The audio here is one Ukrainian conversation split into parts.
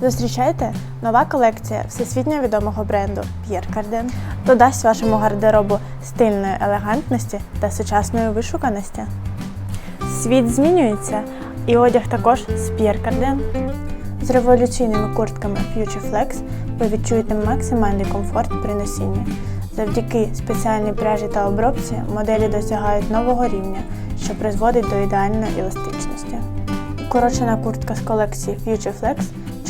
Зустрічайте нова колекція всесвітньо відомого бренду Pierre Cardin додасть вашому гардеробу стильної елегантності та сучасної вишуканості. Світ змінюється, і одяг також з Pierre Cardin. З революційними куртками Future Flex ви відчуєте максимальний комфорт при носінні. Завдяки спеціальній пряжі та обробці моделі досягають нового рівня, що призводить до ідеальної еластичності. Укорочена куртка з колекції Future Flex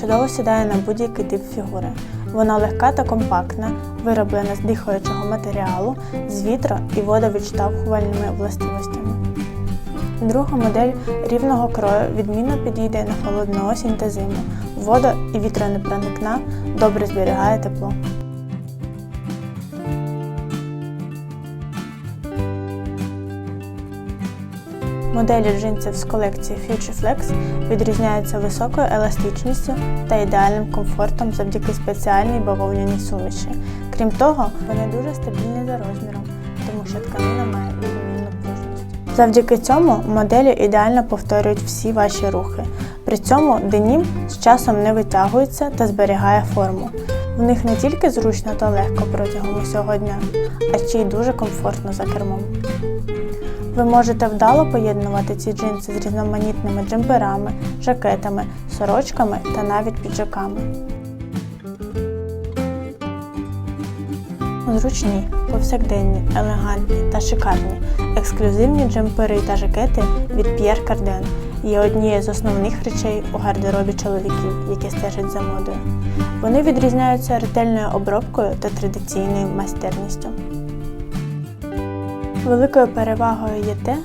чудово сідає на будь-який тип фігури. Вона легка та компактна, вироблена з дихаючого матеріалу, з вітро і водовідштовхувальними властивостями. Друга модель рівного крою відмінно підійде на холодну осінь та зиму. Вода і вітронепроникна добре зберігає тепло. Моделі джинсів з колекції Future Flex відрізняються високою еластичністю та ідеальним комфортом завдяки спеціальній бавовняній суміші. Крім того, вони дуже стабільні за розміром, тому що тканина має відмінну пружність. Завдяки цьому моделі ідеально повторюють всі ваші рухи. При цьому денім з часом не витягується та зберігає форму. В них не тільки зручно та легко протягом усього дня, а ще й дуже комфортно за кермом. Ви можете вдало поєднувати ці джинси з різноманітними джемперами, жакетами, сорочками та навіть піджаками. Зручні, повсякденні, елегантні та шикарні ексклюзивні джемпери та жакети від Pierre Cardin є однією з основних речей у гардеробі чоловіків, які стежать за модою. Вони відрізняються ретельною обробкою та традиційною майстерністю. Великою перевагою є те,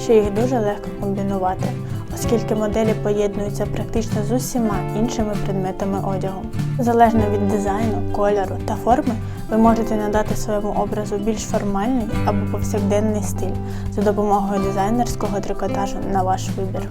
що їх дуже легко комбінувати, оскільки моделі поєднуються практично з усіма іншими предметами одягу. Залежно від дизайну, кольору та форми, ви можете надати своєму образу більш формальний або повсякденний стиль за допомогою дизайнерського трикотажу на ваш вибір.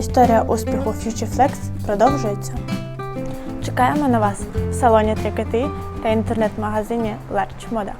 Історія успіху Future Flex продовжується. Чекаємо на вас в салоні Трикоти та інтернет-магазині Larch Moda.